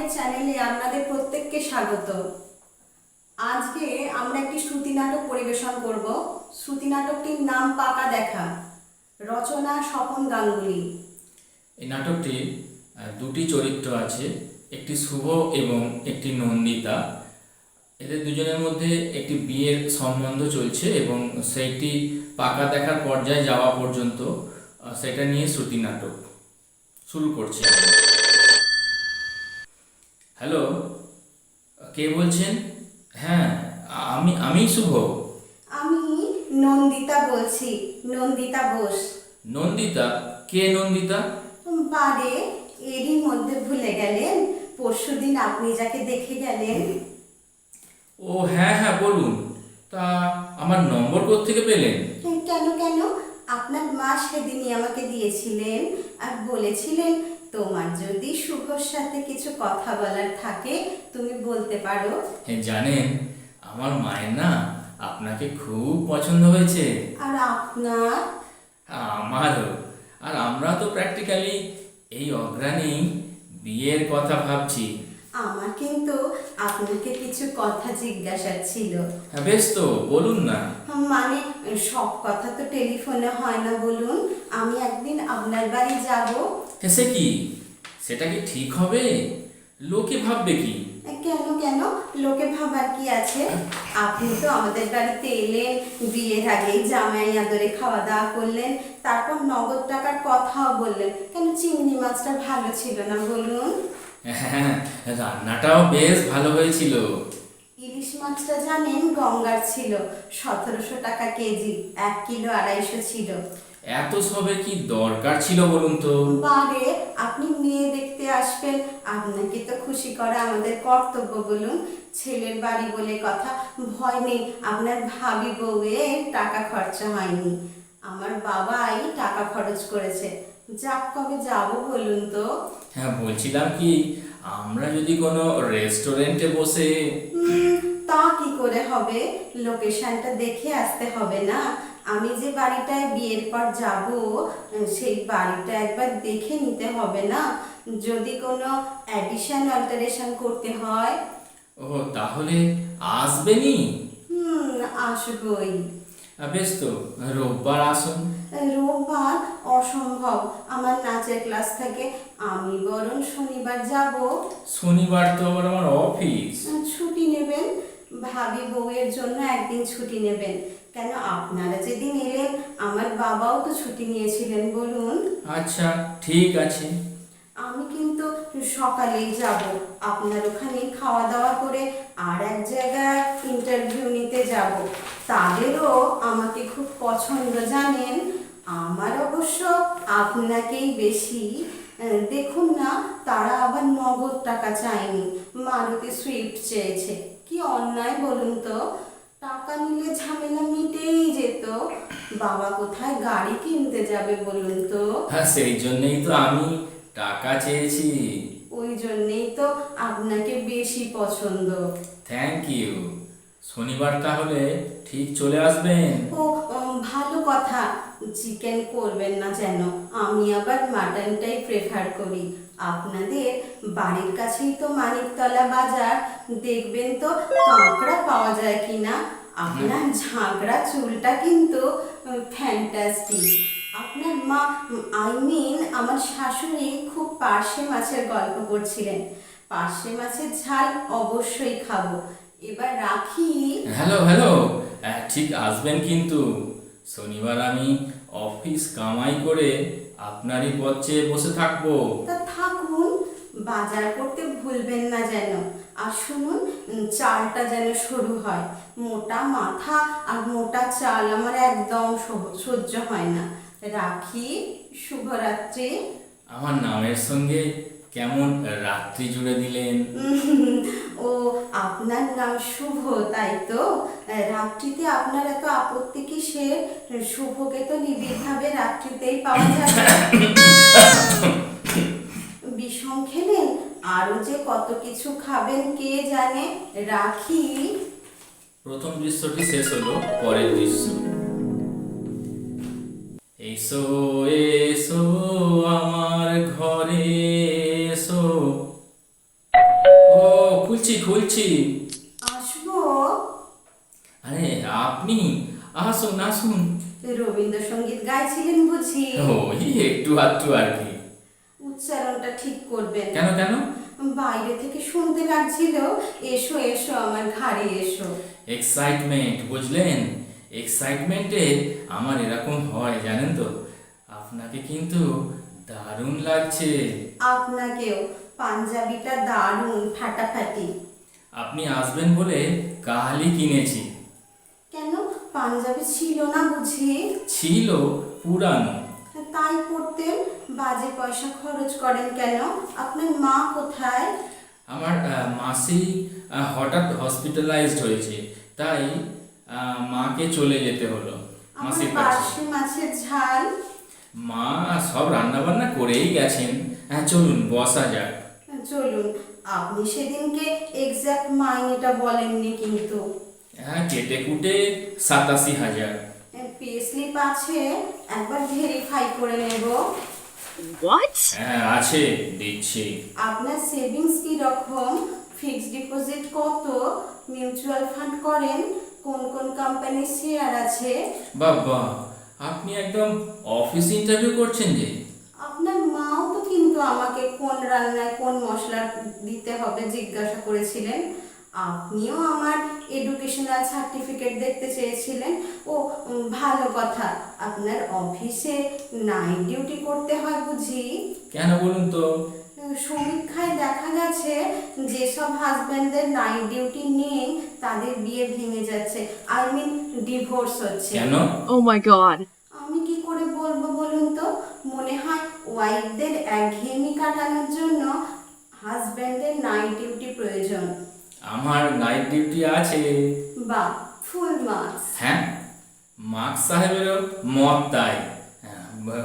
আমাদের চ্যানেলে আপনাদের প্রত্যেককে স্বাগত। আজকে আমরা একটি শ্রুতি নাটক পরিবেশন করব। শ্রুতি নাটকটির নাম পাকা দেখা। রচনা স্বপন গাঙ্গুলি। এই নাটকটি দুটি চরিত্র আছে, একটি শুভ এবং একটি নন্দিতা। এদের দুজনের মধ্যে একটি বিয়ের সম্বন্ধ চলছে এবং সেইটি পাকা দেখার পর্যায়ে যাওয়া পর্যন্ত সেটা নিয়ে শ্রুতি নাটক শুরু করছি। হ্যালো কে বলছেন? হ্যাঁ আমি আমি শুভ। আমি নন্দিতা বলছি নন্দিতা বোস। নন্দিতা? কে নন্দিতা? বারে এরই মধ্যে ভুলে গেলেন পরশুদিন আপনি যাকে দেখে গেলেন। ও হ্যাঁ হ্যাঁ বলুন। তা আমার নম্বর থেকে পেলেন? কেন কেন? আপনার মা সেদিনই আমাকে দিয়েছিলেন আর বলেছিলেন তোমার যদি শুভর সাথে কিছু কথা বলার থাকে তুমি বলতে পারো। হ্যাঁ জানেন আমার মায়ের না আপনাকে খুব পছন্দ হয়েছে। আর আপনার? আমারও। আর আমরা তো প্র্যাকটিক্যালি এই অগ্রাণী বিয়ের কথা ভাবছি। আমার কিন্তু আপনাকে কিছু কথা জিজ্ঞাসা ছিল। হ্যাঁ বেশ তো বলুন না। মানে সব কথা তো টেলিফোনে হয় না বলুন। আমি একদিন আপনার বাড়ি যাব। সে কি? সেটা কি ঠিক হবে? লোকে ভাববে কি? কেন কেন? লোকে ভাবার কি আছে? আপনি তো আমাদের বাড়িতে এলেন বিয়ের আগেই জামাই আদরে খাওয়া দাওয়া করলেন তারপর নগদ টাকার কথাও বললেন। কেন চিংড়ি মাছটা ভালো ছিল না বলুন? হ্যাঁ রান্নাটাও বেশ ভালো হয়েছিল। ইলিশ মাছটা জানেন গঙ্গার ছিল। সতেরোশো টাকা কেজি এক কিলো আড়াইশো ছিল। এত সবে কি দরকার ছিল বলুন তো? বারে আপনি মেয়ে দেখতে আসবেন আপনাকে তো খুশি করা আমাদের কর্তব্য বলুন। ছেলের বাড়ি বলে কথা ভয় নেই আপনার ভাবি বউয়ের টাকা খরচা হয়নি। আমার বাবাই টাকা খরচ করেছে। যাক কবে যাব বলুন তো? হ্যাঁ বলছিলাম কি আমরা যদি কোনো রেস্টুরেন্টে বসে তা কি করে হবে? লোকেশনটা দেখে আসতে হবে না? আমি যে বাড়িটায় বিয়ের পর যাব সেই বাড়িটা একবার দেখে নিতে হবে না? যদি কোনো অ্যাডিশন অল্টারেশন করতে হয়? ও তাহলে আসবেনি হুম আসবই। বেশ তো রোববার আসুন। রোববার অসম্ভব। আমার নাচের ক্লাস থেকে আমি বরং শনিবার যাব। শনিবার তো আবার আমার অফিস। ছুটি নেবেন? ভাবি বউয়ের জন্য একদিন ছুটি নেবেন। কেন আপনারা যেদিন এলেন আমার বাবাও তো ছুটি নিয়েছিলেন বলুন। আচ্ছা ঠিক আছে। আমি কিন্তু সকালেই যাব। আপনার ওখানে খাওয়া দাওয়া করে আর এক জায়গায় ইন্টারভিউ নিতে যাব। তাদেরও আমাকে খুব পছন্দ জানেন। আমার অবশ্য আপনাকেই বেশি দেখুন না তারা আবার নগদ টাকা চায়নি। মারুতি সুইফট চেয়েছে। কি অন্যায় বলুন তো? টাকা নিলে ঝামেলা মিটেই যেত। বাবা কোথায় গাড়ি কিনতে যাবে বলুন তো? হ্যাঁ সেই জন্যই তো আমি টাকা চেয়েছি। ওই জন্যেই তো আপনাকে বেশি পছন্দ। Thank you. শনিবার তাহলে ঠিক চলে আসবেন। ও ভালো কথা। চিকেন করবেন না যেন। আমি আবার মাটনটাই প্রেফার করি। আপনাদের বাড়ির কাছেই তো মানিকতলা বাজার। দেখবেন তো কাঁকড়া পাওয়া যায় কিনা। আপনার ঝাঁকড়া চুলটা কিন্তু ফ্যান্টাস্টিক আপনার মা আই মিন আমার শাশুড়ি খুব পার্শে মাছের গল্প করছিলেন। পার্শে মাছের ঝাল অবশ্যই খাব। এবার রাখি। Hello hello. ঠিক আসবেন কিন্তু। শনিবার আমি অফিস কামাই করে আপনারই পথে বসে থাকব। তা থাকুন বাজার করতে ভুলবেন না যেন। আর শুনুন চালটা যেন সরু হয়। মোটা মাথা আর মোটা চাল আমার একদম সহ- সহ্য হয় না। রাখি শুভরাত্রি। আমার নামের সঙ্গে কেমন রাত্রি জুড়ে দিলেন? ও আপনার নাম শুভ, তাই তো? রাত্রিতে আপনার এত আপত্তি কিসের? শুভকে তো নিবিড়ভাবে রাত্রিতেই পাওয়া যাবে। বিষম খেলেন, আরও যে কত কিছু খাবেন কে জানে? রাখি। প্রথম দৃশ্যটি শেষ হলো, পরের দৃশ্য। এসো এসো আমার ঘরে। খুলছি আসব। আরে আপনি? আসুন আসুন। রবীন্দ্রসঙ্গীত গাইছিলেন বুঝি? ওই একটু আধটু আর কি। উচ্চারণটা ঠিক করবেন। কেন কেন? বাইরে থেকে শুনতে লাগছিল। এসো এসো আমার ঘাড়ে এসো। এক্সাইটমেন্ট বুঝলেন? এক্সাইটমেন্টে আমার এরকম হয় জানেন তো? আপনাকে কিন্তু দারুণ লাগছে। আপনাকেও। পাঞ্জাবিটা দারুণ ফাটাফাটি। আপনি আসবেন বলে কালই কিনেছি। কেন? পাঞ্জাবি ছিল না বুঝি? ছিল পুরানো। তাই পড়তেন বাজে পয়সা খরচ করেন কেন? আপনার মা কোথায়? আমার মাসি হঠাৎ হসপিটালাইজড হয়েছে। তাই মাকে চলে যেতে হলো। মাসির কাছে মাছের ঝাল। মা সব রান্না বান্না করেই গেছেন। হ্যাঁ চলুন বসা যাক। চলুন। আপনি সেদিনকে এক্সাক্ট মাইনেটা বলেননি কিন্তু। হ্যাঁ কেটে কুটে সাতাশি হাজার। পে স্লিপ আছে একবার ভেরিফাই করে নেব। What? হ্যাঁ আছে দিচ্ছি। আপনার সেভিংস কি রকম ফিক্সড ডিপোজিট কত? মিউচুয়াল ফান্ড করেন কোন কোন কোম্পানির শেয়ার আছে? বাবা আপনি একদম অফিস ইন্টারভিউ করছেন যে আপনার মাও তো কিন্তু আমাকে কোন রান্নায় কোন মশলা দিতে হবে জিজ্ঞাসা করেছিলেন। আপনিও আমার এডুকেশনাল সার্টিফিকেট দেখতে চেয়েছিলেন। ও ভালো কথা। আপনার অফিসে নাইট ডিউটি করতে হয় বুঝি? কেন বলুন তো? সমীক্ষায় দেখা গেছে যেসব হাজব্যান্ডদের নাইট ডিউটি নেই তাদের বিয়ে ভেঙে যাচ্ছে। আই মিন ডিভোর্স হচ্ছে। কেন? Oh my god. আমি কি করে বলব বলুন তো? মনে হয় ওয়াইফদের একঘেয়েমি কাটানোর জন্য হাজব্যান্ডের নাইট ডিউটি প্রয়োজন। আমার নাইট ডিউটি আছে। বা ফুল মার্কস হ্যাঁ মার্কস সাহেবেরও মত তাই। হ্যাঁ,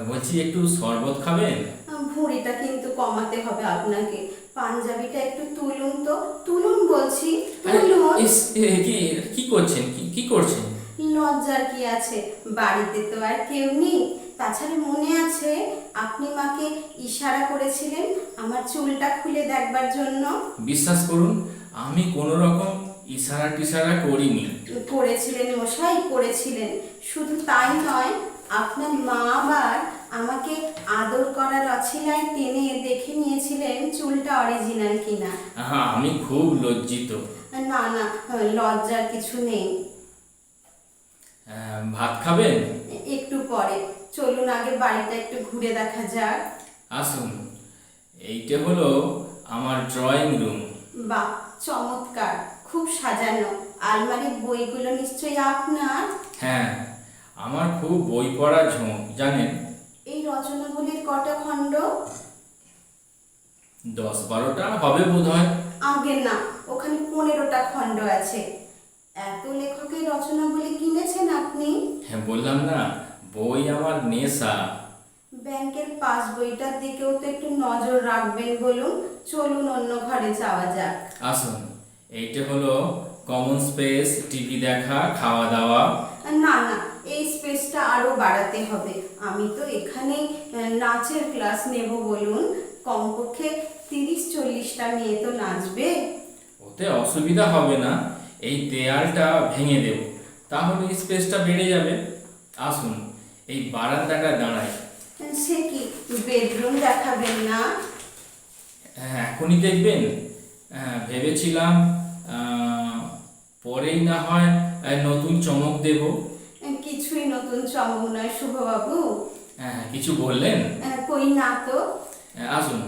বলছি একটু শরবত খাবেন? ভুঁড়িটা কিন্তু কমাতে হবে আপনাকে। পাঞ্জাবিটা একটু তুলুন তো। তুলুন বলছি তুলুন। কি কি করছেন? কি কি করছেন? লজ্জার কি আছে? বাড়িতে তো আর কেউ নেই। তাছাড়া মনে আছে আপনি মাকে ইশারা করেছিলেন আমার চুলটা খুলে দেখবার জন্য? বিশ্বাস করুন আমি কোনো রকম ইশারা টিশারা করিনি। করেছিলেন মশাই করেছিলেন। শুধু তাই নয় আপনার মা আবার আমাকে আদর করার অছিলায় টেনে দেখে নিয়েছিলেন চুলটা অরিজিনাল কিনা। হ্যাঁ আমি খুব লজ্জিত। না না লজ্জার কিছু নেই। ভাত খাবেন? একটু পরে। চলুন আগে বাড়িটা একটু ঘুরে দেখা যাক। আসুন এইটা হলো আমার ড্রয়িং রুম বাহ চমৎকার খুব সাজানো। আলমারির বইগুলো নিশ্চয়ই আপনার? হ্যাঁ আমার খুব বই পড়া ঝোঁক জানেন? এই রচনাগুলির কটা খণ্ড? দশ বারোটা হবে বোধ হয় আগে না ওখানে পনেরোটা খণ্ড আছে। এত লেখকের রচনাগুলি কিনেছেন আপনি? হ্যাঁ বললাম না বই আমার নেশা। ব্যাংকের পাস বইটার দিকেও তো একটু নজর রাখবেন বলুন। চলুন অন্য ঘরে যাওয়া যাক। আসুন। এইটা হলো কমন স্পেস টিভি দেখা খাওয়া দাওয়া না না এই স্পেসটা আরও বাড়াতে হবে। আমি তো এখানেই আহ, নাচের ক্লাস নেব বলুন। কমপক্ষে তিরিশ চল্লিশটা মেয়ে তো নাচবে। ওতে অসুবিধা হবে না। এই দেয়ালটা ভেঙে দেব। তাহলে স্পেসটা বেড়ে যাবে। আসুন। এই বারান্দাটা দাঁড়াই সে কি বেডরুম দেখাবেন না? হ্যাঁ এখনই দেখবেন। হ্যাঁ, ভেবেছিলাম পরেই না হয় নতুন চমক দেব। কিছুই নতুন চমক নয় শুভবাবু। হ্যাঁ কিছু বললেন? কই না তো? হ্যাঁ, আসুন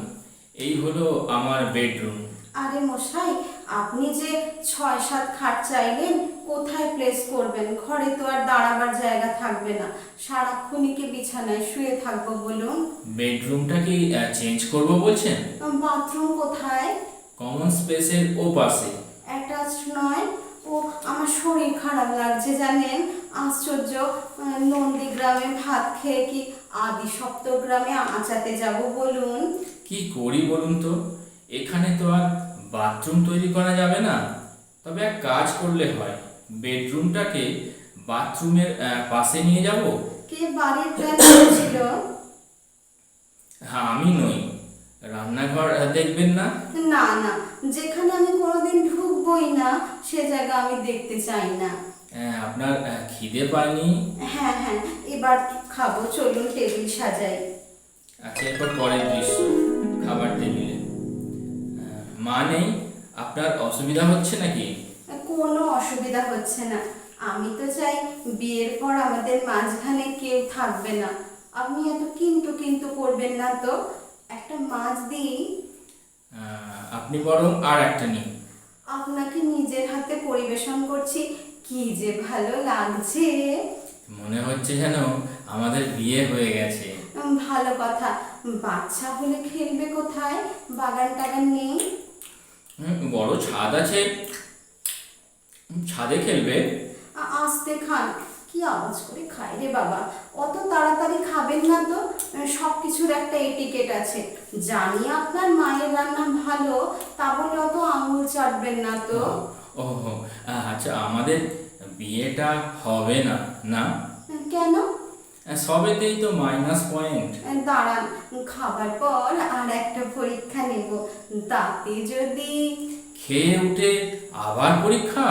এই হলো আমার বেডরুম। আরে মশাই আপনি যে ছয় সাত খাট চাইলেন কোথায় প্লেস করবেন? ঘরে তো আর দাঁড়াবার জায়গা থাকবে না। সারাক্ষণই কি বিছানায় শুয়ে থাকব বলুন। বেডরুমটা কি চেঞ্জ করব বলছেন? বাথরুম কোথায়? কমন স্পেসের ও পাশে অ্যাটাচ নয়। ও আমার শরীর খারাপ লাগছে জানেন? আশ্চর্য। আহ, নন্দীগ্রামে ভাত খেয়ে কি আদি সপ্তগ্রামে আঁচাতে যাব বলুন? কি করি বলুন তো? এখানে তো আর বাথরুম তৈরি করা যাবে না। তবে এক কাজ করলে হয়। বেডরুমটাকে বাথরুমের পাশে নিয়ে যাব? কে বাড়ির প্ল্যান করেছিল হ্যাঁ আমি নই। রান্নাঘর দেখবেন না? না না। যেখানে আমি কোনোদিন ঢুকবই না সে জায়গা আমি দেখতে চাই না। আপনার খিদে পায়নি? হ্যাঁ হ্যাঁ। এবার খাব চলুন টেবিল সাজাই। আচ্ছা এরপর পরের দৃশ্য খাবার টেবিলে। মা নেই? আপনার অসুবিধা হচ্ছে নাকি? কোনো অসুবিধা হচ্ছে না। আমি তো চাই বিয়ের পর আমাদের মাঝখানে কেউ থাকবে না। আপনি এত কিন্তু কিন্তু করবেন না তো? একটা মাছ দিই। আপনি বরং আর একটা নিন। আপনাকে নিজের হাতে পরিবেশন করছি। কি যে ভালো লাগছে। মনে হচ্ছে যেন আমাদের বিয়ে হয়ে গেছে। ভালো কথা। বাচ্চা হলে খেলবে কোথায়? বাগান টাগান নেই? বড় ছাদ আছে। ছাদে খেলবে? আস্তে খান। কি আওয়াজ করে খায় রে বাবা। অত তাড়াতাড়ি খাবেন না তো? সব কিছুর একটা এটিকেট আছে। জানি আপনার মায়ের রান্না ভালো তা বলে অত আঙুল চাটবেন না তো? ও আচ্ছা আমাদের বিয়েটা হবে না না? কেন? সবেতেই তো মাইনাস পয়েন্ট দাঁড়ান খাবার পর আর একটা পরীক্ষা নেব। তাতে যদি খেয়ে উঠে আবার পরীক্ষা?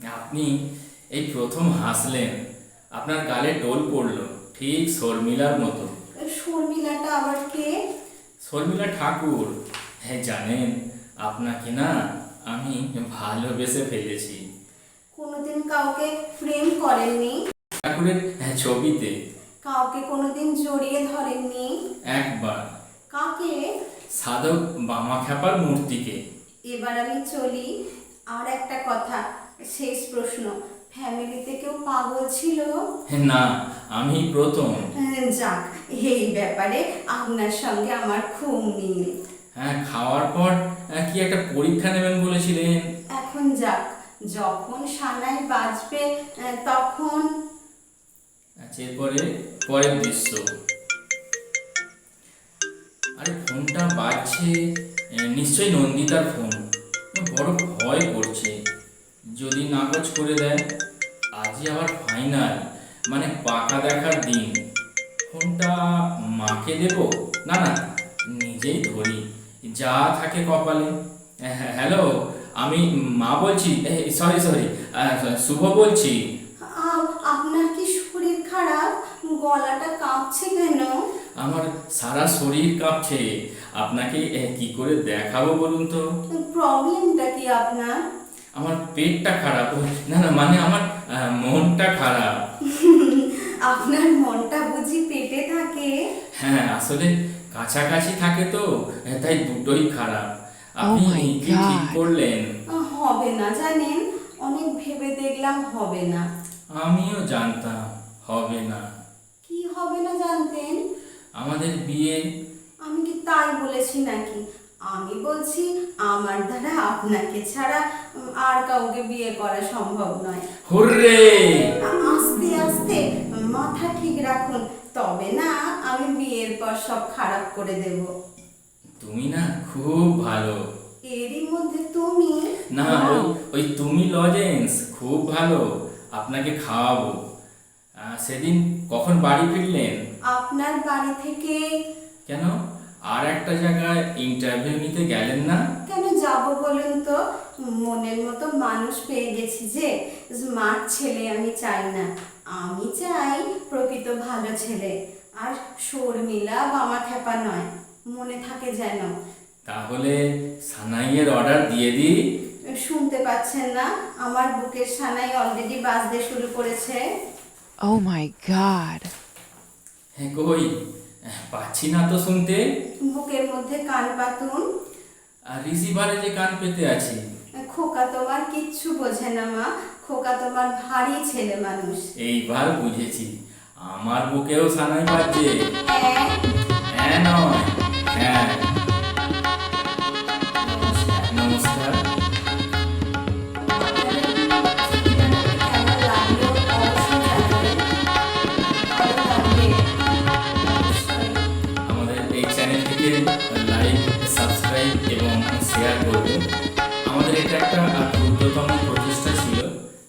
আপনি এই প্রথম হাসলেন। আপনার গালে টোল পড়ল ঠিক শর্মিলার মতো। শর্মিলাটা আবার কে? শর্মিলা ঠাকুর। হ্যাঁ জানেন আপনাকে না আমি ভালোবেসে ফেলেছি। কোনোদিন কাউকে প্রেম করেননি? ঠাকুরের হ্যাঁ, ছবিতে। কাউকে কোনোদিন জড়িয়ে ধরেননি? একবার। কাকে? সাধক বামাখ্যাপার মূর্তিকে। এবার আমি চলি আর একটা কথা শেষ প্রশ্ন। ফ্যামিলিতে কেউ পাগল ছিল? হ্যাঁ, না আমি প্রথম। হ্যাঁ, যাক এই ব্যাপারে আপনার সঙ্গে আমার খুব মিল। হ্যাঁ খাওয়ার পর কি একটা পরীক্ষা নেবেন বলেছিলেন? এখন যাক যখন সানাই বাজবে আহ, তখন আচ্ছা এরপরে পরের দৃশ্য। আরে ফোনটা বাজছে। নিশ্চয়ই নন্দিতার ফোন। বড় ভয় করছে। যদি নাকচ করে দেয় আজই আবার ফাইনাল মানে পাকা দেখার দিন। ফোনটা মাকে দেব? না না নিজেই ধরি। যা থাকে কপালে। হ্যাঁ, হ্যালো আমি মা বলছি। সরি সরি শুভ বলছি আ- আপনার কি শরীর খারাপ গলাটা কাঁপছে কেন আমার সারা শরীর কাঁপছে। আপনাকে কি করে দেখাবো বলুন তো? প্রবলেমটা কি আপনার? আমার পেটটা খারাপ। না না মানে আমার মনটা খারাপ। আপনার মনটা বুঝি পেটে থাকে। হ্যাঁ আসলে কাছাকাছি থাকে তো তাই দুটোই খারাপ। আপনি কি ঠিক করলেন। হবে না জানেন? অনেক ভেবে দেখলাম হবে না। আমিও জানতাম হবে না। কি হবে না জানতেন? আমাদের বিয়ে। আমি কি তাই বলেছি নাকি? আমি বলছি আমার দ্বারা আপনাকে ছাড়া আর কাউকে বিয়ে করা সম্ভব নয়। হুররে! আস্তে আস্তে মাথা ঠিক রাখুন। তবে না আমি বিয়ের পর সব খারাপ করে দেব। তুমি না খুব ভালো। এরই মধ্যে তুমি না ওই ওই তুমি লজেন্স খুব ভালো। আপনাকে খাওয়াবো। সেদিন কখন বাড়ি ফিরলেন? আপনার বাড়ি থেকে কেন? আর একটা জায়গায় ইন্টারভিউ নিতে গেলেন না? কেন যাব বলুন তো? মনের মতো মানুষ পেয়ে গেছি যে স্মার্ট ছেলে আমি চাই না। আমি চাই প্রকৃত ভালো ছেলে। আর শর্মিলা বামা খেপা নয় মনে থাকে যেন। তাহলে সানাইয়ের অর্ডার দিয়ে দিই। শুনতে পাচ্ছেন না আমার বুকের সানাই অলরেডি বাজতে শুরু করেছে। Oh my god. হ্যাঁ কই? পাচ্ছি না তো শুনতে। বুকের মধ্যে কান পাতুন। আর রিসিভারে যে কান পেতে আছি। খোকা তোমার কিচ্ছু বোঝে না মা। খোকা তোমার ভারী ছেলে মানুষ। এইবার বুঝেছি। আমার বুকেও সানাই বাজছে হ্যাঁ। হ্যাঁ নয়। হ্যাঁ।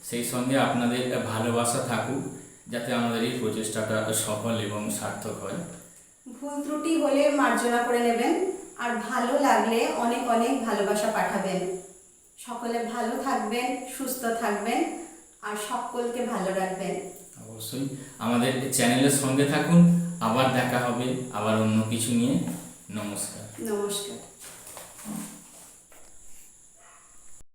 সেই সঙ্গে আপনাদের ভালোবাসা থাকুক যাতে আমাদের এই প্রচেষ্টাটা সফল এবং সার্থক হয়। ভুল ত্রুটি হলে মার্জনা করে নেবেন আর ভালো লাগলে অনেক অনেক ভালোবাসা পাঠাবেন। সকলে ভালো থাকবেন সুস্থ থাকবেন আর সকলকে ভালো রাখবেন। অবশ্যই। আমাদের চ্যানেলের সঙ্গে থাকুন। আবার দেখা হবে আবার অন্য কিছু নিয়ে। নমস্কার। নমস্কার।